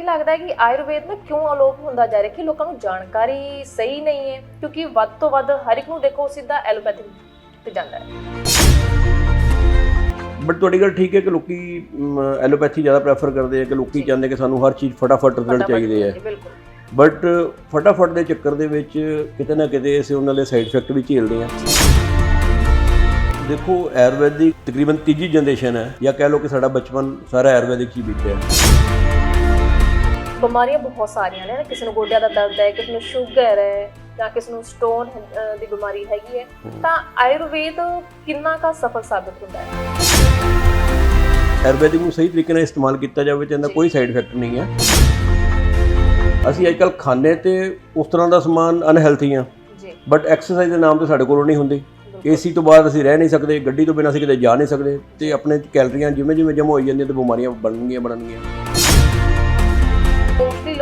ਕੀ ਲੱਗਦਾ ਹੈ ਕਿ ਆਯੁਰਵੇਦ ਨਾ ਕਿਉਂ ਅਲੋਪ ਹੁੰਦਾ ਜਾ ਰਿਹਾ ਕਿ ਲੋਕਾਂ ਨੂੰ ਜਾਣਕਾਰੀ ਸਹੀ ਨਹੀਂ ਹੈ ਕਿਉਂਕਿ ਵੱਧ ਤੋਂ ਵੱਧ ਹਰ ਇੱਕ ਨੂੰ ਦੇਖੋ ਸਿੱਧਾ ਐਲੋਪੈਥਿਕ ਤੇ ਜਾਂਦਾ ਹੈ। ਬਟ ਤੁਹਾਡੀ ਗੱਲ ਠੀਕ ਹੈ ਕਿ ਲੋਕੀ ਐਲੋਪੈਥੀ ਜ਼ਿਆਦਾ ਪ੍ਰੈਫਰ ਕਰਦੇ ਆ ਕਿ ਲੋਕੀ। ਚਾਹੁੰਦੇ ਕਿ ਸਾਨੂੰ ਹਰ ਚੀਜ਼ ਫਟਾਫਟ ਰਿਜ਼ਲਟ ਚਾਹੀਦੇ ਆ। ਬਿਲਕੁਲ। ਬਟ ਫਟਾਫਟ ਦੇ ਚੱਕਰ ਦੇ ਵਿੱਚ ਕਿਤੇ ਨਾ ਕਿਤੇ ਅਸੀਂ ਉਹਨਾਂ ਦੇ ਸਾਈਡ ਇਫੈਕਟ ਵੀ ਝੇਲਦੇ ਆ। ਦੇਖੋ ਆਯੁਰਵੈਦਿਕ ਤਕਰੀਬਨ ਤੀਜੀ ਜਨਰੇਸ਼ਨ ਹੈ ਜਾਂ ਕਹਿ ਲਓ ਕਿ ਸਾਡਾ ਬਚਪਨ ਸਾਰਾ ਆਯੁਰਵੈਦਿਕ ਹੀ ਬੀਤਿਆ। ਬਿਮਾਰੀਆਂ ਬਹੁਤ ਸਾਰੀਆਂ ਨੇ ਨਾ ਕਿਸੇ ਨੂੰ ਗੋਡਿਆਂ ਦਾ ਦਰਦ ਹੈ ਕਿਸੇ ਨੂੰ ਸ਼ੂਗਰ ਹੈ ਜਾਂ ਕਿਸੇ ਨੂੰ ਸਟੋਨ ਦੀ ਬਿਮਾਰੀ ਹੈਗੀ ਹੈ ਤਾਂ ਆਯੁਰਵੇਦ ਕਿੰਨਾ ਕਾ ਸਫਲ ਸਾਬਿਤ ਹੁੰਦਾ ਹੈ? ਆਯੁਰਵੈਦਿਕ ਨੂੰ ਸਹੀ ਤਰੀਕੇ ਨਾਲ ਇਸਤੇਮਾਲ ਕੀਤਾ ਜਾਵੇ ਤਾਂ ਇਹਦਾ। ਕੋਈ ਸਾਈਡ ਇਫੈਕਟ ਨਹੀਂ ਹੈ। ਅਸੀਂ ਅੱਜਕੱਲ ਖਾਣੇ ਤੇ ਉਸ ਤਰ੍ਹਾਂ ਦਾ ਸਮਾਨ ਅਨਹੈਲਥੀ ਆ। ਜੀ। ਬਟ ਐਕਸਰਸਾਈਜ਼ ਦੇ ਨਾਮ ਤੇ ਸਾਡੇ ਕੋਲੋਂ ਨਹੀਂ ਹੁੰਦੀ। ਏਸੀ ਤੋਂ ਬਾਅਦ ਅਸੀਂ ਰਹਿ ਨਹੀਂ ਸਕਦੇ ਗੱਡੀ ਤੋਂ ਬਿਨਾਂ ਅਸੀਂ ਕਿਤੇ ਜਾ ਨਹੀਂ ਸਕਦੇ ਤੇ ਆਪਣੇ ਕੈਲਰੀਆਂ ਜਿਵੇਂ ਜਿਵੇਂ ਜਮ੍ਹਾਂ ਹੋਈ ਜਾਂਦੀਆਂ ਤੇ ਬਿਮਾਰੀਆਂ ਬਣਨਗੀਆਂ ਬਣਨਗੀਆਂ।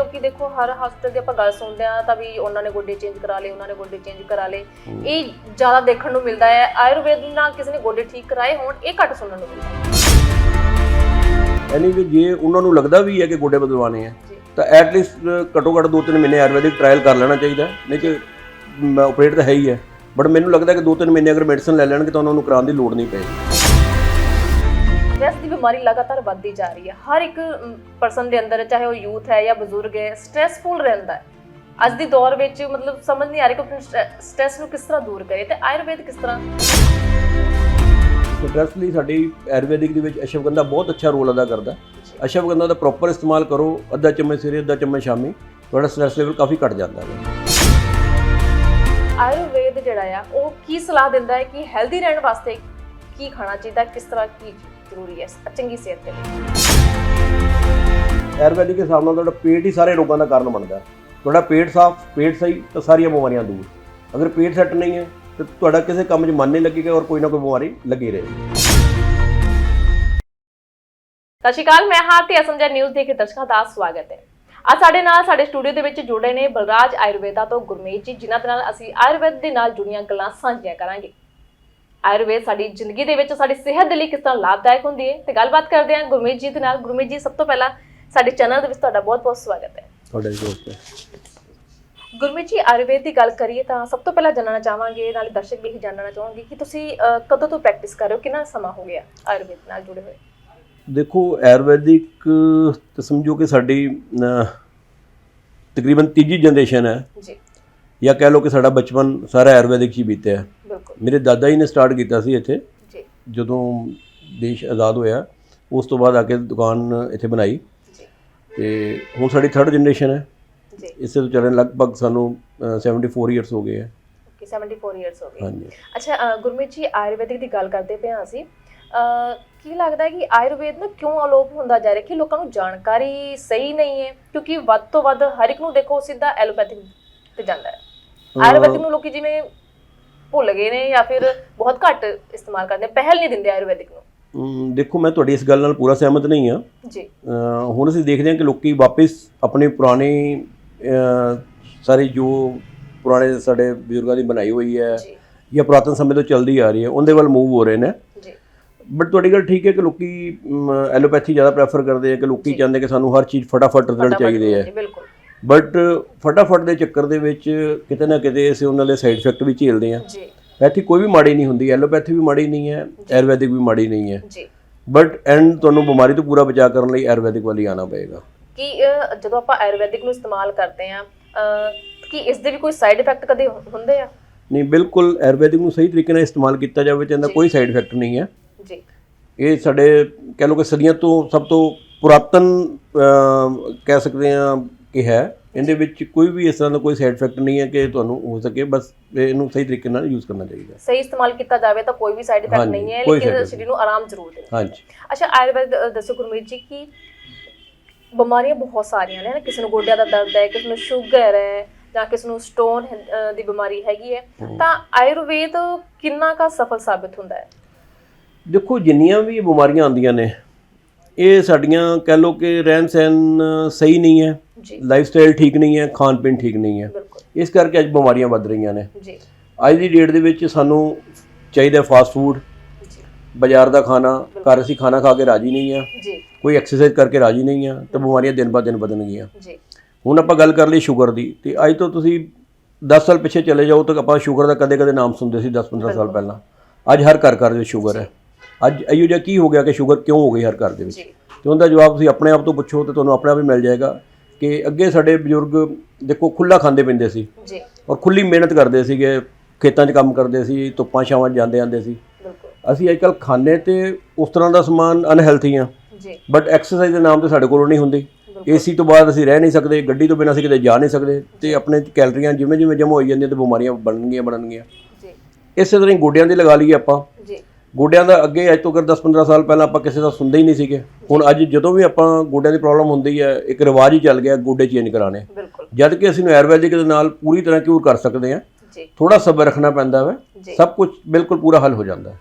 ਲੋਕੀ ਦੇਖੋ ਹਰ ਹਸਪਤਾਲ ਦੀ ਆਪਾਂ ਗੱਲ ਸੁਣਦੇ ਆ ਤਾਂ ਵੀ ਉਹਨਾਂ ਨੇ ਗੋਡੇ ਚੇਂਜ ਕਰਾ ਲਏ ਉਹਨਾਂ ਨੇ ਗੋਡੇ ਚੇਂਜ ਕਰਾ ਲਏ। ਇਹ ਜ਼ਿਆਦਾ ਦੇਖਣ ਨੂੰ ਮਿਲਦਾ ਹੈ। ਆਯੁਰਵੇਦ ਨਾਲ ਕਿਸੇ ਨੇ ਗੋਡੇ ਠੀਕ ਕਰਾਏ ਹੋਣ ਇਹ ਘੱਟ ਸੁਣਨ ਨੂੰ ਮਿਲਦਾ ਯਾਨੀ ਕਿ ਜੇ ਉਹਨਾਂ ਨੂੰ ਲੱਗਦਾ ਵੀ ਹੈ ਕਿ ਗੋਡੇ ਬਦਲਵਾਣੇ ਆ ਤਾਂ ਐਟ ਲੀਸਟ ਘੱਟੋ ਘੱਟ 2-3 ਮਹੀਨੇ ਆਯੁਰਵੈਦਿਕ ਟ੍ਰਾਇਲ ਕਰ ਲੈਣਾ ਚਾਹੀਦਾ ਨਹੀਂ ਕਿ ਆਪਰੇਟ ਤਾਂ ਹੈ ਹੀ ਹੈ। ਬਟ ਮੈਨੂੰ ਲੱਗਦਾ ਕਿ 2-3 ਮਹੀਨੇ ਅਗਰ ਮੈਡੀਸਨ ਲੈ ਲੈਣਗੇ ਤਾਂ ਉਹਨਾਂ ਨੂੰ ਕਰਾਉਣ ਦੀ ਲੋੜ ਨਹੀਂ ਪਏਗੀ। ਸਟ੍ਰੈਸ ਦੀ ਬਿਮਾਰੀ ਲਗਾਤਾਰ ਵੱਧਦੀ ਜਾ ਰਹੀ ਹੈ। ਹਰ ਇੱਕ ਪਰਸਨ ਦੇ ਅੰਦਰ ਚਾਹੇ ਉਹ ਯੂਥ ਹੈ ਜਾਂ ਬਜ਼ੁਰਗ ਹੈ ਸਟ੍ਰੈਸਫੁਲ ਰਹਿੰਦਾ ਹੈ। ਅੱਜ ਦੀ ਦੌਰ ਵਿੱਚ ਮਤਲਬ ਸਮਝ ਨਹੀਂ ਆ ਰਹੀ ਕਿ ਆਪਣੇ ਸਟ੍ਰੈਸ ਨੂੰ ਕਿਸ ਤਰ੍ਹਾਂ ਦੂਰ ਕਰੇ ਤੇ ਆਯੁਰਵੇਦ ਕਿਸ ਤਰ੍ਹਾਂ ਸਟ੍ਰੈਸ ਲਈ ਸਾਡੀ ਆਯੁਰਵੈਦਿਕ ਦੇ ਵਿੱਚ ਅਸ਼ਵਗੰਧਾ ਬਹੁਤ ਅੱਛਾ ਰੋਲ ਅਦਾ ਕਰਦਾ ਅਸ਼ਵਗੰਧਾ ਦਾ ਪ੍ਰੋਪਰ ਇਸਤੇਮਾਲ ਕਰੋ ਅੱਧਾ ਚਮਚ ਸਵੇਰੇ ਅੱਧਾ ਚਮਚ ਸ਼ਾਮੀ ਤੁਹਾਡਾ ਸਟ੍ਰੈਸ ਲੈਵਲ ਕਾਫੀ ਘਟ ਜਾਂਦਾ ਹੈ। ਆਯੁਰਵੇਦ ਜਿਹੜਾ ਆ ਉਹ ਕੀ ਸਲਾਹ ਦਿੰਦਾ ਹੈ ਕਿ ਹੈਲਦੀ ਰਹਿਣ ਵਾਸਤੇ ਕੀ ਖਾਣਾ ਚਾਹੀਦਾ ਕਿਸ ਤਰ੍ਹਾਂ ਕੀ ਜ਼ਰੂਰੀ ਹੈ ਚੰਗੀ ਸਿਹਤ ਦੇ ਲਈ। ਆਯੁਰਵੈਦਿਕ ਦੇ ਹਿਸਾਬ ਨਾਲ ਤੁਹਾਡਾ ਪੇਟ ਹੀ ਸਾਰੇ ਰੋਗਾਂ ਦਾ ਕਾਰਨ ਬਣਦਾ ਹੈ। ਤੁਹਾਡਾ ਪੇਟ ਸਾਫ਼ ਪੇਟ ਸਹੀ ਤਾਂ ਸਾਰੀਆਂ ਬਿਮਾਰੀਆਂ ਦੂਰ। ਅਗਰ ਪੇਟ ਸੈੱਟ ਨਹੀਂ ਹੈ ਤਾਂ ਤੁਹਾਡਾ ਕਿਸੇ ਕੰਮ 'ਚ ਮਨ ਨਹੀਂ ਲੱਗੇਗਾ ਔਰ ਕੋਈ ਨਾ ਕੋਈ ਬਿਮਾਰੀ ਲੱਗੀ ਰਹੇਗੀ ਸਤਿ ਸ਼੍ਰੀ ਅਕਾਲ ਮੈਂ ਹਾਰਤੀ ਅਸੰਜਾ ਨਿਊਜ਼ ਦੇ ਕੇ ਦਰਸ਼ਕਾਂ ਦਾ ਸਵਾਗਤ ਹੈ। ਅੱਜ ਸਾਡੇ ਨਾਲ ਸਾਡੇ ਸਟੂਡੀਓ ਦੇ ਵਿੱਚ ਜੁੜੇ ਨੇ ਬਲਰਾਜ ਆਯੁਰਵੇਦਾ ਤੋਂ ਗੁਰਮੀਤ ਜੀ ਜਿਨ੍ਹਾਂ ਦੇ ਨਾਲ ਅਸੀਂ ਆਯੁਰਵੇਦ ਦੇ ਨਾਲ ਜੁੜੀਆਂ ਗੱਲਾਂ ਸਾਂਝੀਆਂ ਕਰਾਂਗੇ। ਆਯੁਰਵੇਦ ਸਾਡੀ ਜ਼ਿੰਦਗੀ ਦੇ ਵਿੱਚ ਸਾਡੀ ਸਿਹਤ ਦੇ ਲਈ ਕਿਸ ਤਰ੍ਹਾਂ ਲਾਭਦਾਇਕ ਹੁੰਦੀ ਹੈ ਤੇ ਗੱਲਬਾਤ ਕਰਦੇ ਹਾਂ ਗੁਰਮੀਤ ਜੀ ਦੇ ਨਾਲ। ਗੁਰਮੀਤ ਜੀ ਸਭ ਤੋਂ ਪਹਿਲਾਂ ਸਾਡੇ ਚੈਨਲ ਦੇ ਵਿੱਚ ਤੁਹਾਡਾ ਬਹੁਤ-ਬਹੁਤ ਸਵਾਗਤ ਹੈ। ਤੁਹਾਡੇ ਦੋਸਤ ਹੈ ਗੁਰਮੀਤ ਜੀ ਆਯੁਰਵੇਦ ਦੀ ਗੱਲ ਕਰੀਏ ਤਾਂ ਸਭ ਤੋਂ ਪਹਿਲਾਂ ਜਾਣਨਾ ਚਾਹਾਂਗੇ ਨਾਲੇ ਦਰਸ਼ਕ ਵੀ ਇਹ ਜਾਣਨਾ ਚਾਹਾਂਗੇ ਕਿ ਤੁਸੀਂ ਕਦੋਂ ਤੋਂ ਪ੍ਰੈਕਟਿਸ ਕਰ ਰਹੇ ਹੋ? ਕਿੰਨਾ ਸਮਾਂ ਹੋ ਗਿਆ ਆਯੁਰਵੇਦ ਨਾਲ ਜੁੜੇ ਹੋਏ? ਦੇਖੋ ਆਯੁਰਵੈਦਿਕ ਤਾਂ ਸਮਝੋ ਕਿ ਸਾਡੀ ਤਕਰੀਬਨ ਤੀਜੀ ਜਨਰੇਸ਼ਨ ਹੈ। ਜੀ। ਜਾਂ ਕਹਿ ਲਓ ਕਿ ਸਾਡਾ ਬਚਪਨ ਸਾਰਾ ਆਯੁਰਵੈਦਿਕ ਹੀ ਬੀਤਿਆ। ਬਿਲਕੁਲ। ਮੇਰੇ ਦਾਦਾ ਜੀ ਨੇ ਸਟਾਰਟ ਕੀਤਾ ਸੀ ਇੱਥੇ। ਜੀ। ਜਦੋਂ ਦੇਸ਼ ਆਜ਼ਾਦ ਹੋਇਆ ਉਸ ਤੋਂ ਬਾਅਦ ਆ ਕੇ ਦੁਕਾਨ ਇੱਥੇ ਬਣਾਈ। ਜੀ। ਤੇ ਹੁਣ ਸਾਡੀ ਥਰਡ ਜਨਰੇਸ਼ਨ ਹੈ। ਜੀ। ਇਸੇ ਤੋਂ ਚੱਲਣ ਲਗਭਗ ਸਾਨੂੰ ਅਹ, 74 ਇਅਰਸ ਹੋ ਗਏ ਹੈ। ਓਕੇ 74 ਇਅਰਸ ਹੋ ਗਏ। ਹਾਂਜੀ। ਅੱਛਾ ਗੁਰਮੀਤ ਜੀ ਆਯੁਰਵੈਦਿਕ ਦੀ ਗੱਲ ਕਰਦੇ ਪਏ ਹਾਂ ਅਸੀਂ। ਅ, ਕੀ ਲੱਗਦਾ ਕਿ ਆਯੁਰਵੇਦ ਨਾ ਕਿਉਂ ਅਲੋਪ ਹੁੰਦਾ ਜਾ ਰਿਹਾ ਕਿ ਲੋਕਾਂ ਨੂੰ ਜਾਣਕਾਰੀ ਸਹੀ ਨਹੀਂ ਹੈ? ਕਿਉਂਕਿ ਵੱਧ ਤੋਂ ਵੱਧ ਹਰ ਇੱਕ ਨੂੰ ਦੇਖੋ ਸਿੱਧਾ ਐਲੋਪੈਥਿਕ ਤੇ ਜਾਂਦਾ ਹੈ। ਆਯੁਰਵੈਦਿਕ ਨੂੰ ਲੋਕੀ ਜਿਵੇਂ ਭੁੱਲ ਗਏ ਨੇ ਜਾਂ ਫਿਰ ਬਹੁਤ ਘੱਟ ਇਸਤੇਮਾਲ ਕਰਦੇ ਨੇ, ਪਹਿਲ ਨਹੀਂ ਦਿੰਦੇ ਆਯੁਰਵੈਦਿਕ ਨੂੰ। ਅਮ, ਦੇਖੋ ਮੈਂ ਤੁਹਾਡੀ ਇਸ ਗੱਲ ਨਾਲ ਪੂਰਾ ਸਹਿਮਤ ਨਹੀਂ ਹਾਂ। ਜੀ। ਅਹ ਹੁਣ ਅਸੀਂ ਦੇਖਦੇ ਹਾਂ ਕਿ ਲੋਕੀ ਵਾਪਸ ਆਪਣੇ ਪੁਰਾਣੇ ਅਹ, ਸਾਰੇ ਜੋ ਪੁਰਾਣੇ ਸਾਡੇ ਬਜ਼ੁਰਗਾਂ ਦੀ ਬਣਾਈ ਹੋਈ ਹੈ ਜੀ। ਜਾਂ ਪੁਰਾਤਨ ਸਮੇਂ ਤੋਂ ਚੱਲਦੀ ਆ ਰਹੀ ਹੈ ਉਹਦੇ ਵੱਲ ਮੂਵ ਹੋ ਰਹੇ ਨੇ। ਜੀ। ਬਟ ਤੁਹਾਡੀ ਗੱਲ ਠੀਕ ਹੈ ਕਿ ਲੋਕੀ ਐਲੋਪੈਥੀ ਜ਼ਿਆਦਾ ਪ੍ਰੈਫਰ ਕਰਦੇ ਆ ਕਿ ਲੋਕੀ। ਚਾਹੁੰਦੇ ਕਿ ਸਾਨੂੰ ਹਰ ਚੀਜ਼ ਫਟਾਫਟ ਰਿਜ਼ਲਟ ਫਟਾਫਟ ਚਾਹੀਦੇ ਆ। ਜੀ ਬਿਲਕੁਲ। ਬਟ ਫਟਾਫਟ ਦੇ ਚੱਕਰ ਦੇ ਵਿੱਚ ਕਿਤੇ ਨਾ ਕਿਤੇ ਅਸੀਂ ਉਹਨਾਂ ਦੇ ਸਾਈਡ ਇਫੈਕਟ ਵੀ ਝੇਲਦੇ ਆ ਜੀ ਐਥੀ ਕੋਈ ਵੀ ਮਾੜੀ ਨਹੀਂ ਹੁੰਦੀ ਐਲੋਪੈਥੀ ਵੀ ਮਾੜੀ ਨਹੀਂ ਹੈ ਆਯੁਰਵੈਦਿਕ ਵੀ ਮਾੜੀ ਨਹੀਂ ਹੈ ਜੀ ਬਟ ਐਂਡ ਤੁਹਾਨੂੰ ਬਿਮਾਰੀ ਤੋਂ ਪੂਰਾ ਬਚਾਅ ਕਰਨ ਲਈ ਆਯੁਰਵੈਦਿਕ ਵੱਲ ਹੀ ਆਉਣਾ ਪਏਗਾ ਕਿ ਜਦੋਂ ਆਪਾਂ ਆਯੁਰਵੈਦਿਕ ਨੂੰ ਇਸਤੇਮਾਲ ਕਰਦੇ ਆ ਕਿ ਇਸ ਦੇ ਵੀ ਕੋਈ ਸਾਈਡ ਇਫੈਕਟ ਕਦੇ ਹੁੰਦੇ ਆ ਨਹੀਂ ਬਿਲਕੁਲ ਆਯੁਰਵੈਦਿਕ ਨੂੰ ਸਹੀ ਤਰੀਕੇ ਨਾਲ ਇਸਤੇਮਾਲ ਕੀਤਾ ਜਾਵੇ ਤਾਂ ਇਹਦਾ ਕੋਈ ਸਾਈਡ ਇਫੈਕਟ ਨਹੀਂ ਹੈ ਜੀ ਇਹ ਸਾਡੇ ਕਹਿ ਲਓ ਕਿ ਸਦੀਆਂ ਤੋਂ ਸਭ ਤੋਂ ਪੁਰਾਤਨ ਕਹਿ ਸਕਦੇ ਹਾਂ ਕਿ ਹੈ ਇਹਦੇ ਵਿੱਚ ਕੋਈ ਵੀ ਇਸ ਤਰ੍ਹਾਂ ਦਾ ਕੋਈ ਸਾਈਡ ਇਫੈਕਟ ਨਹੀਂ ਹੈ ਕਿ ਤੁਹਾਨੂੰ ਹੋ ਸਕੇ ਬਸ ਇਹਨੂੰ ਸਹੀ ਤਰੀਕੇ ਨਾਲ ਯੂਜ਼ ਕਰਨਾ ਚਾਹੀਦਾ। ਸਹੀ ਇਸਤੇਮਾਲ ਕੀਤਾ ਜਾਵੇ ਤਾਂ ਕੋਈ ਵੀ ਸਾਈਡ ਇਫੈਕਟ ਨਹੀਂ ਹੈ ਲੇਕਿਨ ਸਰੀਰ ਨੂੰ ਆਰਾਮ ਜ਼ਰੂਰ ਦੇਣਾ। ਹਾਂਜੀ। ਅੱਛਾ ਆਯੁਰਵੈਦ ਦੱਸੋ ਗੁਰਮੀਤ ਜੀ ਕਿ ਬਿਮਾਰੀਆਂ ਬਹੁਤ ਸਾਰੀਆਂ ਨੇ ਨਾ ਕਿਸੇ ਨੂੰ ਗੋਡਿਆਂ ਦਾ ਦਰਦ ਹੈ ਕਿਸੇ ਨੂੰ ਸ਼ੂਗਰ ਹੈ ਜਾਂ ਕਿਸੇ ਨੂੰ ਸਟੋਨ ਦੀ ਬਿਮਾਰੀ ਹੈਗੀ ਹੈ ਤਾਂ ਆਯੁਰਵੇਦ ਕਿੰਨਾ ਕਾ ਸਫਲ ਸਾਬਿਤ ਹੁੰਦਾ ਹੈ? ਦੇਖੋ ਜਿੰਨੀਆਂ ਵੀ ਬਿਮਾਰੀਆਂ ਆਉਂਦੀਆਂ ਨੇ ਇਹ ਸਾਡੀਆਂ ਕਹਿ ਲਓ ਕਿ ਰਹਿਣ ਸਹਿਣ ਸਹੀ ਨਹੀਂ ਹੈ। ਜੀ। ਲਾਈਫ ਸਟਾਈਲ ਠੀਕ ਨਹੀਂ ਹੈ ਖਾਣ ਪੀਣ ਠੀਕ ਨਹੀਂ ਹੈ। ਇਸ ਕਰਕੇ ਅੱਜ ਬਿਮਾਰੀਆਂ ਵੱਧ ਰਹੀਆਂ ਨੇ। ਜੀ। ਅੱਜ ਦੀ ਡੇਟ ਦੇ ਵਿੱਚ ਸਾਨੂੰ ਚਾਹੀਦਾ ਫਾਸਟ ਫੂਡ ਜੀ। ਬਾਜ਼ਾਰ ਦਾ ਖਾਣਾ ਘਰ ਅਸੀਂ ਖਾਣਾ ਖਾ ਕੇ ਰਾਜੀ ਨਹੀਂ ਆ ਜੀ। ਕੋਈ ਐਕਸਰਸਾਈਜ਼ ਕਰਕੇ ਰਾਜੀ ਨਹੀਂ ਆ ਤਾਂ ਬਿਮਾਰੀਆਂ ਦਿਨ ਬਾ ਦਿਨ ਵਧਣਗੀਆਂ। ਜੀ। ਹੁਣ ਆਪਾਂ ਗੱਲ ਕਰ ਲਈ ਸ਼ੂਗਰ ਦੀ ਤੇ ਅੱਜ ਤੋਂ ਤੁਸੀਂ 10 ਸਾਲ ਪਿੱਛੇ ਚਲੇ ਜਾਓ ਤਾਂ ਆਪਾਂ ਸ਼ੂਗਰ ਦਾ ਕਦੇ-ਕਦੇ ਨਾਮ ਸੁਣਦੇ ਸੀ 10-15 ਸਾਲ ਪਹਿਲਾਂ। ਅੱਜ ਹਰ ਘਰ ਘਰ ਦੇ ਵਿੱਚ ਸ਼ੂਗਰ ਹੈ। ਅੱਜ ਇਹੋ ਜਿਹਾ ਕੀ ਹੋ ਗਿਆ ਕਿ ਸ਼ੂਗਰ ਕਿਉਂ ਹੋ ਗਈ ਹਰ ਘਰ ਦੇ ਵਿੱਚ? ਤੇ ਉਹਦਾ ਜਵਾਬ ਤੁਸੀਂ ਆਪਣੇ ਆਪ ਤੋਂ ਪੁੱਛੋ ਤੇ ਤੁਹਾਨੂੰ ਆਪਣੇ ਆਪ ਹੀ ਮਿਲ ਜਾਏਗਾ। ਕਿ ਅੱਗੇ ਸਾਡੇ ਬਜ਼ੁਰਗ ਦੇਖੋ ਖੁੱਲਾ ਖਾਂਦੇ ਪੀਂਦੇ ਸੀ। ਜੀ। ਔਰ ਖੁੱਲੀ ਮਿਹਨਤ ਕਰਦੇ ਸੀਗੇ ਖੇਤਾਂ 'ਚ ਕੰਮ ਕਰਦੇ ਸੀ ਧੁੱਪਾਂ ਛਾਵਾਂ 'ਚ ਜਾਂਦੇ ਆਂਦੇ ਸੀ। ਬਿਲਕੁਲ। ਅਸੀਂ ਅੱਜਕੱਲ ਖਾਂਦੇ ਤੇ ਉਸ ਤਰ੍ਹਾਂ ਦਾ ਸਮਾਨ ਅਨਹੈਲਥੀ ਆ। ਜੀ। ਬਟ ਐਕਸਰਸਾਈਜ਼ ਦੇ ਨਾਮ ਤੇ ਸਾਡੇ ਕੋਲ ਨਹੀਂ ਹੁੰਦੀ। ਏਸੀ ਤੋਂ ਬਾਅਦ ਅਸੀਂ ਰਹਿ ਨਹੀਂ ਸਕਦੇ ਗੱਡੀ ਤੋਂ ਬਿਨਾਂ ਅਸੀਂ ਕਿਤੇ ਜਾ ਨਹੀਂ ਸਕਦੇ ਤੇ ਆਪਣੇ ਕੈਲਰੀਆਂ ਜਿਵੇਂ ਜਿਵੇਂ ਜਮ੍ਹਾਂ ਹੋਈ ਜਾਂਦੀਆਂ ਤੇ ਬਿਮਾਰੀਆਂ ਬਣਨਗੀਆਂ ਬਣਨਗੀਆਂ ਜੀ। ਇਸੇ ਤਰ੍ਹਾਂ ਹੀ ਗੋਡਿਆਂ ਦੀ ਲਗਾ ਲਈਏ ਆਪਾਂ। ਜੀ। ਗੋਡਿਆਂ ਦਾ ਅੱਗੇ ਅੱਜ ਤੋਂ ਕਰ 10-15 ਸਾਲ ਪਹਿਲਾਂ ਆਪਾਂ ਕਿਸੇ ਦਾ ਸੁਣਦੇ ਹੀ ਨਹੀਂ ਸੀਗੇ। ਹੁਣ ਅੱਜ ਜਦੋਂ ਵੀ ਆਪਾਂ ਗੋਡਿਆਂ ਦੀ ਪ੍ਰੋਬਲਮ ਹੁੰਦੀ ਹੈ ਇੱਕ ਰਿਵਾਜ ਹੀ ਚੱਲ ਗਿਆ ਗੋਡੇ ਚੇਂਜ ਕਰਾਣੇ ਜਦ ਕਿ ਅਸੀਂ ਨੂੰ ਆਯੁਰਵੈਦਿਕ ਦੇ ਨਾਲ ਪੂਰੀ ਤਰ੍ਹਾਂ ਕਿਉਰ ਕਰ ਸਕਦੇ ਹਾਂ। ਥੋੜਾ ਸਬਰ ਰੱਖਣਾ ਪੈਂਦਾ ਹੈ ਸਭ ਕੁਝ ਬਿਲਕੁਲ ਪੂਰਾ ਹੱਲ ਹੋ ਜਾਂਦਾ। ਹੈ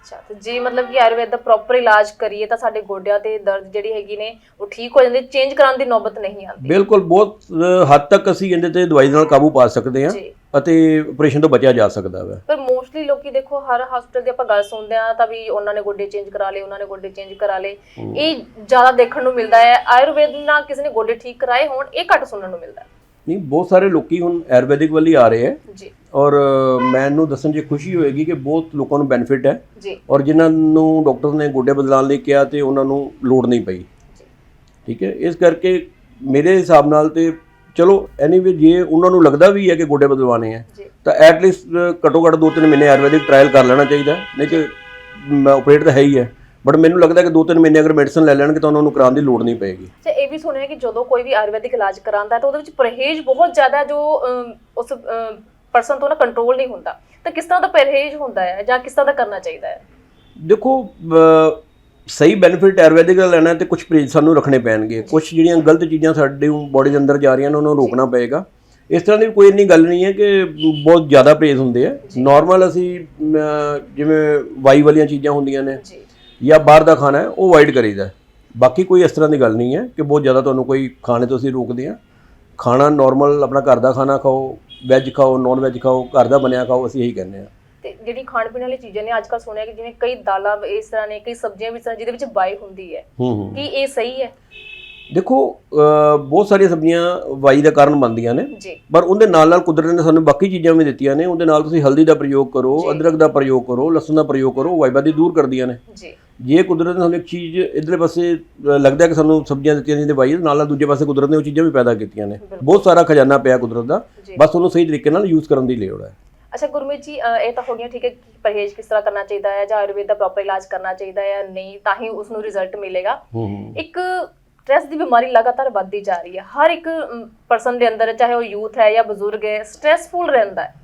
ਅੱਛਾ ਜੀ ਮਤਲਬ ਕਿ ਆਯੁਰਵੇਦ ਦਾ ਪ੍ਰੋਪਰ ਇਲਾਜ ਕਰੀਏ ਤਾਂ ਸਾਡੇ ਗੋਡਿਆਂ ਤੇ ਦਰਦ ਜਿਹੜੀ ਹੈਗੀ ਨੇ ਉਹ ਠੀਕ ਹੋ ਜਾਂਦੀ ਚੇਂਜ ਕਰਾਉਣ ਦੀ ਨੌਬਤ ਨਹੀਂ ਆਉਂਦੀ। ਬਿਲਕੁਲ ਬਹੁਤ ਹੱਦ ਤੱਕ ਅਸੀਂ ਇਹਦੇ ਤੇ ਦਵਾਈ ਨਾਲ ਕਾਬੂ ਪਾ ਸਕਦੇ ਹਾਂ। ਅਤੇ ਆਪਰੇਸ਼ਨ ਤੋਂ ਬਚਿਆ ਜਾ ਸਕਦਾ ਹੈ ਪਰ ਮੋਸਟਲੀ ਲੋਕੀ ਦੇਖੋ ਹਰ ਹਸਪੀਟਲ ਦੀ ਆਪਾਂ ਗੱਲ ਸੁਣਦੇ ਆ ਤਾਂ ਵੀ ਉਹਨਾਂ ਨੇ ਗੋਡੇ ਚੇਂਜ ਕਰਾ ਲਏ ਉਹਨਾਂ ਨੇ ਗੋਡੇ ਚੇਂਜ ਕਰਾ ਲਏ। ਇਹ ਜ਼ਿਆਦਾ ਦੇਖਣ ਨੂੰ ਮਿਲਦਾ ਹੈ। ਆਯੁਰਵੇਦ ਨਾਲ ਕਿਸੇ ਨੇ ਗੋਡੇ ਠੀਕ ਕਰਾਏ ਹੋਣ ਇਹ ਘੱਟ ਸੁਣਨ ਨੂੰ ਮਿਲਦਾ ਹੈ। ਨਹੀਂ ਬਹੁਤ ਸਾਰੇ ਲੋਕੀ ਹੁਣ ਆਯੁਰਵੈਦਿਕ ਵੱਲ ਹੀ ਆ ਰਹੇ ਹੈ। ਜੀ। ਔਰ ਮੈਨੂੰ ਦੱਸਣ 'ਚ ਖੁਸ਼ੀ ਹੋਏਗੀ ਕਿ ਬਹੁਤ ਲੋਕਾਂ ਨੂੰ ਬੈਨੀਫਿਟ ਹੈ। ਜੀ। ਔਰ ਜਿਨ੍ਹਾਂ ਨੂੰ ਡਾਕਟਰ ਨੇ ਗੋਡੇ ਬਦਲਾਉਣ ਲਈ ਕਿਹਾ ਤੇ ਉਹਨਾਂ ਨੂੰ ਲੋੜ ਨਹੀਂ ਪਈ। ਠੀਕ ਹੈ? ਇਸ ਕਰਕੇ ਮੇਰੇ ਹਿਸਾਬ ਨਾਲ ਤੇ ਚਲੋ ਐਨੀਵੇ ਜੇ ਉਹਨਾਂ ਨੂੰ ਲੱਗਦਾ ਵੀ ਹੈ ਕਿ ਗੋਡੇ ਬਦਲਵਾਣੇ ਆ ਤਾਂ ਐਟ ਲੀਸਟ ਘੱਟੋ ਘੱਟ 2-3 ਮਹੀਨੇ ਆਯੁਰਵੈਦਿਕ ਟ੍ਰਾਇਲ ਕਰ ਲੈਣਾ ਚਾਹੀਦਾ। ਨਹੀਂ ਕਿ ਆਪਰੇਟ ਤਾਂ ਹੈ ਹੀ ਹੈ ਬਟ ਮੈਨੂੰ ਲੱਗਦਾ ਕਿ 2-3 ਮਹੀਨੇ ਅਗਰ ਮੈਡੀਸਨ ਲੈ ਲੈਣਗੇ ਤਾਂ ਉਹਨਾਂ ਨੂੰ ਕਰਾਉਣ ਦੀ ਲੋੜ ਨਹੀਂ ਪਏਗੀ। ਤੇ ਇਹ ਵੀ ਸੁਣਿਆ ਕਿ ਜਦੋਂ ਕੋਈ ਵੀ ਆਯੁਰਵੈਦਿਕ ਇਲਾਜ ਕਰਾਉਂਦਾ ਤਾਂ ਉਹਦੇ ਵਿੱਚ ਪਰਹੇਜ਼ ਬਹੁਤ ਜ਼ਿਆਦਾ ਜੋ ਉਸ ਪਰਸਨ ਤੋਂ ਨਾ ਕੰਟਰੋਲ ਨਹੀਂ ਹੁੰਦਾ। ਤਾਂ ਕਿਸ ਤਰ੍ਹਾਂ ਦਾ ਪਰਹੇਜ਼ ਹੁੰਦਾ ਹੈ ਜਾਂ ਕਿਸ ਤਰ੍ਹਾਂ ਦਾ ਕਰਨਾ ਚਾਹੀਦਾ ਹੈ? ਦੇਖੋ ਸਹੀ ਬੈਨੀਫਿਟ ਆਯੁਰਵੈਦਿਕ ਦਾ ਲੈਣਾ ਤੇ ਕੁਝ ਪਰਹੇਜ਼ ਸਾਨੂੰ ਰੱਖਣੇ ਪੈਣਗੇ। ਕੁਝ ਜਿਹੜੀਆਂ ਗਲਤ ਚੀਜ਼ਾਂ ਸਾਡੇ ਬੋਡੀ ਦੇ ਅੰਦਰ ਜਾ ਰਹੀਆਂ ਨੇ ਉਹਨਾਂ ਨੂੰ ਰੋਕਣਾ ਪਏਗਾ। ਇਸ ਤਰ੍ਹਾਂ ਦੀ ਕੋਈ ਇੰਨੀ ਗੱਲ ਨਹੀਂ ਹੈ ਕਿ ਬਹੁਤ ਜ਼ਿਆਦਾ ਪਰਹੇਜ਼ ਹੁੰਦੇ ਆ। ਨਾਰਮਲ ਅਸੀਂ ਜਿਵੇਂ ਵਾਈ ਵਾਲੀਆਂ ਚੀਜ਼ਾਂ ਹੁੰਦੀਆਂ ਨੇ ਜੀ। ਬਾਹਰ ਦਾ ਖਾਣਾ ਉਹ ਅਵਾਇਡ ਕਰੀਦਾ। ਬਾਕੀ ਕੋਈ ਇਸ ਤਰ੍ਹਾਂ ਦੀ ਗੱਲ ਨਹੀਂ ਹੈ ਕਿ ਬਹੁਤ ਜ਼ਿਆਦਾ ਤੁਹਾਨੂੰ ਕੋਈ ਖਾਣੇ ਤੋਂ ਅਸੀਂ ਰੋਕਦੇ ਹਾਂ। ਖਾਣਾ ਨਾਰਮਲ ਆਪਣਾ ਘਰ ਦਾ ਖਾਣਾ ਖਾਓ ਵੈਜ ਖਾਓ ਨਾਨ ਵੈਜ ਖਾਓ ਘਰ ਦਾ ਬਣਿਆ ਖਾਓ ਅਸੀਂ ਇਹੀ ਕਹਿੰਦੇ ਹਾਂ। ਤੇ ਜਿਹੜੀ ਖਾਣ ਪੀਣ ਵਾਲੀ ਚੀਜ਼ਾਂ ਨੇ ਅੱਜ ਕੱਲ੍ਹ ਸੁਣਿਆ ਕਿ ਜਿਵੇਂ ਕਈ ਦਾਲਾਂ ਇਸ ਤਰ੍ਹਾਂ ਨੇ ਕਈ ਸਬਜ਼ੀਆਂ ਵੀ ਇਸ ਤਰ੍ਹਾਂ ਜਿਹਦੇ ਵਿੱਚ ਬਾਈ ਹੁੰਦੀ ਹੈ। ਕੀ ਇਹ ਸਹੀ ਹੈ? ਦੇਖੋ ਬਹੁਤ ਸਾਰੀਆਂ ਸਬਜ਼ੀਆਂ ਵਾਈ ਦਾ ਕਾਰਨ ਬਣਦੀਆਂ ਨੇ ਪਰ ਉਹਦੇ ਨਾਲ ਨਾਲ ਕੁਦਰਤ ਨੇ ਸਾਨੂੰ ਬਾਕੀ ਚੀਜ਼ਾਂ ਵੀ ਦਿੱਤੀਆਂ ਨੇ ਉਹਦੇ ਨਾਲ ਤੁਸੀਂ ਹਲਦੀ ਦਾ ਪ੍ਰਯੋਗ ਕਰੋ। ਅਦਰਕ ਦਾ ਪ੍ਰਯੋਗ ਕਰੋ ਲਸਣ ਦਾ ਪ੍ਰਯੋਗ ਕਰੋ ਵਾਈਬਾਦੀ ਦੂਰ ਕਰਦੀਆਂ ਨੇ। ਜੀ। ਜੇ ਕੁਦਰਤ ਨੇ ਸਾਨੂੰ ਇੱਕ ਚੀਜ਼ ਇਧਰਲੇ ਪਾਸੇ ਲੱਗਦਾ ਕਿ ਸਾਨੂੰ ਸਬਜ਼ੀਆਂ ਦਿੱਤੀਆਂ ਨੇ ਦਵਾਈ ਨਾਲ ਨਾਲ ਦੂਜੇ ਪਾਸੇ ਕੁਦਰਤ ਨੇ ਉਹ ਚੀਜ਼ਾਂ ਵੀ ਪੈਦਾ ਕੀਤੀਆਂ ਨੇ। ਬਹੁਤ ਸਾਰਾ ਖਜ਼ਾਨਾ ਪਿਆ ਕੁਦਰਤ ਦਾ ਬਸ ਉਹਨੂੰ ਸਹੀ ਤਰੀਕੇ ਨਾਲ ਯੂਜ਼ ਕਰਨ ਦੀ ਲੋੜ ਹੈ। ਅੱਛਾ ਗੁਰਮੀਤ ਜੀ ਅ, ਇਹ ਤਾਂ ਹੋ ਗਿਆ ਠੀਕ ਹੈ ਕਿ ਪਰਹੇਜ਼ ਕਿਸ ਤਰ੍ਹਾਂ ਕਰਨਾ ਚਾਹੀਦਾ ਹੈ ਜਾਂ ਆਯੁਰਵੇਦ ਦਾ ਪ੍ਰੋਪਰ ਇਲਾਜ ਕਰਨਾ ਚਾਹੀਦਾ ਹੈ ਨਹੀਂ ਤਾਂ ਹੀ ਉਸ ਨੂੰ ਰਿਜ਼ਲਟ ਮਿਲੇਗਾ। ਹੂੰ ਇੱਕ ਸਟ੍ਰੈਸ ਦੀ ਬਿਮਾਰੀ ਲਗਾਤਾਰ ਵੱਧਦੀ ਜਾ ਰਹੀ ਹੈ। ਹਰ ਇੱਕ ਪਰਸਨ ਦੇ ਅੰਦਰ ਚਾਹੇ ਉਹ ਯੂਥ ਹੈ ਜਾਂ ਬਜ਼ੁਰਗ ਹੈ ਸਟ੍ਰੈਸਫੁਲ ਰਹਿੰਦਾ ਹੈ।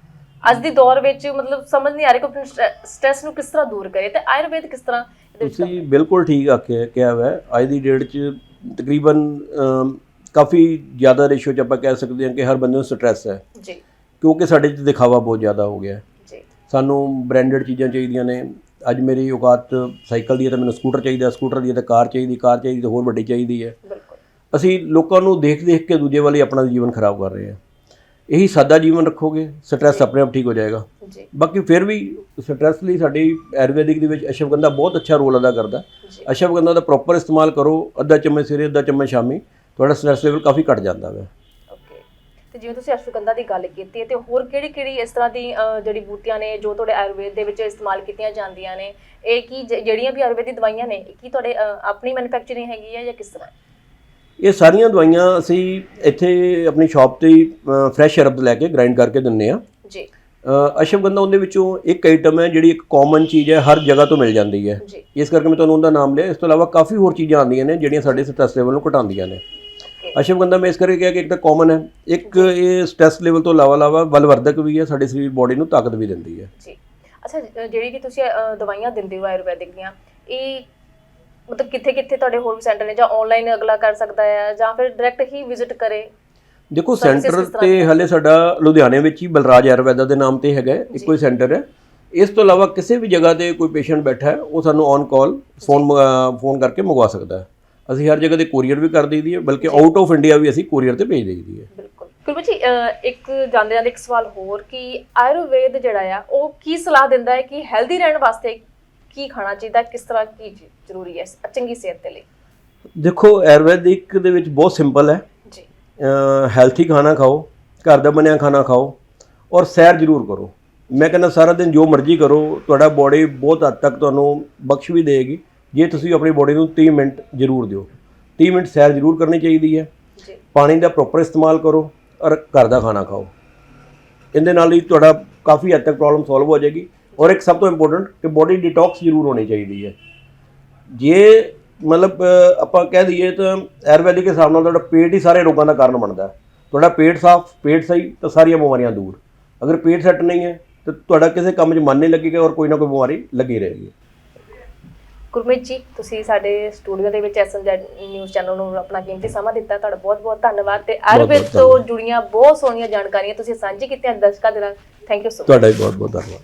ਅੱਜ ਦੀ ਦੌਰ ਵਿੱਚ ਮਤਲਬ ਸਮਝ ਨਹੀਂ ਆ ਰਿਹਾ ਕਿ ਸਟ੍ਰੈਸ ਨੂੰ ਕਿਸ ਤਰ੍ਹਾਂ ਦੂਰ ਕਰੇ ਤੇ ਆਯੁਰਵੇਦ ਕਿਸ ਤਰ੍ਹਾਂ ਇਹਦੇ ਵਿੱਚ ਤੁਸੀਂ ਬਿਲਕੁਲ ਠੀਕ ਆਖਿਆ ਕਿਹਾ ਹੋਇਆ ਹੈ। ਅੱਜ ਦੀ ਡੇਟ 'ਚ ਤਕਰੀਬਨ ਅਮ, ਕਾਫੀ ਜ਼ਿਆਦਾ ਰੇਸ਼ੋ 'ਚ ਆਪਾਂ ਕਹਿ ਸਕਦੇ ਹਾਂ ਕਿ ਹਰ ਬੰਦੇ ਨੂੰ ਸਟ੍ਰੈਸ ਹੈ। ਜੀ। ਕਿਉਂਕਿ ਸਾਡੇ 'ਚ ਦਿਖਾਵਾ ਬਹੁਤ ਜ਼ਿਆਦਾ ਹੋ ਗਿਆ। ਜੀ। ਸਾਨੂੰ ਬ੍ਰਾਂਡਡ ਚੀਜ਼ਾਂ ਚਾਹੀਦੀਆਂ ਨੇ। ਅੱਜ ਮੇਰੀ ਔਕਾਤ ਸਾਈਕਲ ਦੀ ਹੈ ਤਾਂ ਮੈਨੂੰ ਸਕੂਟਰ ਚਾਹੀਦਾ ਸਕੂਟਰ ਦੀ ਹੈ ਤਾਂ ਕਾਰ ਚਾਹੀਦੀ ਕਾਰ ਚਾਹੀਦੀ ਤਾਂ ਹੋਰ ਵੱਡੀ ਚਾਹੀਦੀ ਹੈ। ਬਿਲਕੁਲ। ਅਸੀਂ ਲੋਕਾਂ ਨੂੰ ਦੇਖ ਦੇਖ ਕੇ ਦੂਜੇ ਵਾਲੀ ਆਪਣਾ ਜੀਵਨ ਖਰਾਬ ਕਰ ਰਹੇ ਹਾਂ। ਇਹੀ ਸਾਦਾ ਜੀਵਨ ਰੱਖੋਗੇ ਸਟ੍ਰੈਸ ਆਪਣੇ ਆਪ ਠੀਕ ਹੋ ਜਾਏਗਾ। ਜੀ। ਬਾਕੀ ਫਿਰ ਵੀ ਸਟ੍ਰੈਸ ਲਈ ਸਾਡੀ ਆਯੁਰਵੈਦਿਕ ਦੇ ਵਿੱਚ ਅਸ਼ਵਗੰਧਾ ਬਹੁਤ ਅੱਛਾ ਰੋਲ ਅਦਾ ਕਰਦਾ ਅਸ਼ਵਗੰਧਾ ਦਾ ਪ੍ਰੋਪਰ ਇਸਤੇਮਾਲ ਕਰੋ। ਅੱਧਾ ਚਮਚ ਸਵੇਰੇ ਅੱਧਾ ਚਮਚ ਸ਼ਾਮੀ। ਤੁਹਾਡਾ ਸਟ੍ਰੈਸ ਲੈਵਲ ਕਾਫੀ ਘਟ ਜਾਂਦਾ ਹੈ ਤੇ ਜਿਵੇਂ ਤੁਸੀਂ ਅਸ਼ਵਗੰਧਾ ਦੀ ਗੱਲ ਕੀਤੀ ਹੈ ਤੇ ਹੋਰ ਕਿਹੜੀ ਕਿਹੜੀ ਇਸ ਤਰ੍ਹਾਂ ਦੀ ਅ, ਜੜੀ ਬੂਟੀਆਂ ਨੇ ਜੋ ਤੁਹਾਡੇ ਆਯੁਰਵੇਦ ਦੇ ਵਿੱਚ ਇਸਤੇਮਾਲ ਕੀਤੀਆਂ ਜਾਂਦੀਆਂ ਨੇ ਇਹ ਕੀ ਜ- ਜਿਹੜੀਆਂ ਵੀ ਆਯੁਰਵੇਦੀ ਦਵਾਈਆਂ ਨੇ ਇਹ ਕੀ ਤੁਹਾਡੇ ਅ, ਆਪਣੀ ਮੈਨੂਫੈਕਚਰਿੰਗ ਹੈਗੀ ਹੈ ਜਾਂ ਕਿਸ ਤਰ੍ਹਾਂ? ਇਹ ਸਾਰੀਆਂ ਦਵਾਈਆਂ ਅਸੀਂ ਇੱਥੇ ਆਪਣੀ ਸ਼ਾਪ ਤੇ ਹੀ ਫਰੈਸ਼ ਹਰਬਸ ਲੈ ਕੇ ਗ੍ਰਾਈਂਡ ਕਰਕੇ ਦਿੰਨੇ ਆ ਜੀ। ਅਸ਼ਵਗੰਧਾ ਉਹਦੇ ਵਿੱਚੋਂ ਇੱਕ ਆਈਟਮ ਹੈ ਜਿਹੜੀ ਇੱਕ ਕਾਮਨ ਚੀਜ਼ ਹੈ ਹਰ ਜਗ੍ਹਾ ਤੋਂ ਮਿਲ ਜਾਂਦੀ ਹੈ। ਜੀ। ਇਸ ਕਰਕੇ ਮੈਂ ਤੁਹਾਨੂੰ ਉਹਦਾ ਨਾਮ ਲਿਆ। ਇਸ ਤੋਂ ਇਲਾਵਾ ਕਾਫੀ ਹੋਰ ਚੀਜ਼ਾਂ ਆਉਂਦੀਆਂ ਨੇ ਜਿਹੜੀਆਂ ਸਾਡੇ ਸਟ੍ਰੈਸ ਲੈਵਲ ਨੂੰ ਘਟਾਉਂਦੀਆਂ ਨੇ। ਅਸ਼ਵਗੰਧਾ ਮੈਂ ਇਸ ਕਰਕੇ ਕਿਹਾ ਕਿ ਇੱਕ ਤਾਂ ਕਾਮਨ ਹੈ ਇੱਕ ਇਹ ਸਟ੍ਰੈਸ ਲੈਵਲ ਤੋਂ ਇਲਾਵਾ ਇਲਾਵਾ ਬਲਵਰਧਕ ਵੀ ਹੈ ਸਾਡੇ ਸਰੀਰ ਬੋਡੀ ਨੂੰ ਤਾਕਤ ਵੀ ਦਿੰਦੀ ਹੈ। ਜੀ। ਅੱਛਾ ਜਿਹੜੀ ਕਿ ਤੁਸੀਂ ਦਵਾਈਆਂ ਦਿੰਦੇ ਹੋ ਆਯੁਰਵੈਦਿਕ ਦੀਆਂ ਇਹ ਮਤਲਬ ਕਿੱਥੇ ਕਿੱਥੇ ਤੁਹਾਡੇ ਹੋਰ ਸੈਂਟਰ ਨੇ ਜਾਂ ਆਨਲਾਈਨ ਅਗਲਾ ਕਰ ਸਕਦਾ ਹੈ ਜਾਂ ਫਿਰ ਡਾਇਰੈਕਟ ਹੀ ਵਿਜ਼ਿਟ ਕਰੇ? ਦੇਖੋ ਸੈਂਟਰ ਤੇ ਹਲੇ ਸਾਡਾ ਲੁਧਿਆਣੇ ਵਿੱਚ ਹੀ ਬਲਰਾਜ ਆਯੁਰਵੈਦਾ ਦੇ ਨਾਮ ਤੇ ਹੈਗਾ ਇੱਕੋ ਹੀ ਸੈਂਟਰ ਹੈ। ਇਸ ਤੋਂ ਇਲਾਵਾ ਕਿਸੇ ਵੀ ਜਗ੍ਹਾ ਤੇ ਕੋਈ ਪੇਸ਼ੈਂਟ ਬੈਠਾ ਹੈ ਉਹ ਸਾਨੂੰ ਔਨ ਕਾਲ ਫੋਨ ਫੋਨ ਕਰਕੇ ਮੰਗਵਾ ਸਕਦਾ ਹੈ। ਅਸੀਂ ਹਰ ਜਗ੍ਹਾ ਤੇ ਕੋਰੀਅਰ ਵੀ ਕਰ ਦਈਦੀ ਹੈ ਬਲਕਿ ਆਊਟ ਆਫ ਇੰਡੀਆ ਵੀ ਅਸੀਂ ਕੋਰੀਅਰ ਤੇ ਭੇਜ ਦਈਦੀ ਹੈ। ਬਿਲਕੁਲ। ਕੁਲਬੀ ਜੀ ਇੱਕ ਜਾਂਦੇ ਜਾਂਦੇ ਇੱਕ ਸਵਾਲ ਹੋਰ ਕਿ ਆਯੁਰਵੇਦ ਜਿਹੜਾ ਆ ਉਹ ਕੀ ਸਲਾਹ ਦਿੰਦਾ ਹੈ ਕਿ ਹੈਲਦੀ ਰਹਿਣ ਵਾਸਤੇ ਕੀ ਖਾਣਾ ਚਾਹੀਦਾ ਕਿਸ ਤਰ੍ਹਾਂ ਕੀ ਜ਼ਰੂਰੀ ਹੈ ਚੰਗੀ ਸਿਹਤ ਦੇ ਲਈ? ਦੇਖੋ ਆਯੁਰਵੈਦਿਕ ਦੇ ਵਿੱਚ ਬਹੁਤ ਸਿੰਪਲ ਹੈ। ਜੀ। ਹੈਲਥੀ ਖਾਣਾ ਖਾਓ ਘਰ ਦਾ ਬਣਿਆ ਖਾਣਾ ਖਾਓ ਔਰ ਸੈਰ ਜ਼ਰੂਰ ਕਰੋ। ਮੈਂ ਕਹਿੰਦਾ ਸਾਰਾ ਦਿਨ ਜੋ ਮਰਜ਼ੀ ਕਰੋ ਤੁਹਾਡਾ ਬੋਡੀ ਬਹੁਤ ਹੱਦ ਤੱਕ ਤੁਹਾਨੂੰ ਬਖਸ਼ ਵੀ ਦੇਗੀ ਜੇ ਤੁਸੀਂ ਆਪਣੀ ਬੋਡੀ ਨੂੰ 30 ਮਿੰਟ ਜ਼ਰੂਰ ਦਿਓ। 30 ਮਿੰਟ ਸੈਰ ਜ਼ਰੂਰ ਕਰਨੀ ਚਾਹੀਦੀ ਹੈ। ਜੀ। ਪਾਣੀ ਦਾ ਪ੍ਰੋਪਰ ਇਸਤੇਮਾਲ ਕਰੋ ਔਰ ਘਰ ਦਾ ਖਾਣਾ ਖਾਓ। ਇਹਦੇ ਨਾਲ ਹੀ ਤੁਹਾਡਾ ਕਾਫੀ ਹੱਦ ਤੱਕ ਪ੍ਰੋਬਲਮ ਸੋਲਵ ਹੋ ਜਾਏਗੀ ਔਰ ਇੱਕ ਸਭ ਤੋਂ ਇੰਪੋਰਟੈਂਟ ਕਿ ਬੋਡੀ ਡਿਟੌਕਸ ਜ਼ਰੂਰ ਹੋਣੀ ਚਾਹੀਦੀ ਹੈ। ਜੇ ਮਤਲਬ ਆਪਾਂ ਕਹਿ ਦਈਏ ਤਾਂ ਆਯੁਰਵੈਦਿਕ ਦੇ ਹਿਸਾਬ ਨਾਲ ਤੁਹਾਡਾ ਪੇਟ ਹੀ ਸਾਰੇ ਰੋਗਾਂ ਦਾ ਕਾਰਨ ਬਣਦਾ ਹੈ। ਤੁਹਾਡਾ ਪੇਟ ਸਾਫ਼ ਪੇਟ ਸਹੀ ਤਾਂ ਸਾਰੀਆਂ ਬਿਮਾਰੀਆਂ ਦੂਰ। ਅਗਰ ਪੇਟ ਸੈੱਟ ਨਹੀਂ ਹੈ ਤਾਂ ਤੁਹਾਡਾ ਕਿਸੇ ਕੰਮ 'ਚ ਮਨ ਨਹੀਂ ਲੱਗੇਗਾ ਔਰ ਕੋਈ ਨਾ ਕੋਈ ਬਿਮਾਰੀ ਲੱਗੀ ਰਹੇਗੀ। ਗੁਰਮੀਤ ਜੀ ਤੁਸੀਂ ਸਾਡੇ ਸਟੂਡੀਓ ਦੇ ਵਿੱਚ ਐਸਐਮਜੀ ਨਿਊਜ਼ ਚੈਨਲ ਨੂੰ ਆਪਣਾ ਕੀਮਤੀ ਸਮਾਂ ਦਿੱਤਾ ਤੁਹਾਡਾ ਬਹੁਤ ਬਹੁਤ ਧੰਨਵਾਦ ਤੇ ਆਯੁਰਵੇਦ ਤੋਂ ਜੁੜੀਆਂ ਬਹੁਤ ਸੋਹਣੀਆਂ ਜਾਣਕਾਰੀਆਂ ਤੁਸੀਂ ਸਾਂਝੀ ਕੀਤੀਆਂ ਦਰਸ਼ਕਾਂ ਦੇ ਨਾਲ। ਥੈਂਕ ਯੂ ਸੋ ਤੁਹਾਡਾ ਵੀ ਬਹੁਤ ਬਹੁਤ ਧੰਨਵਾਦ।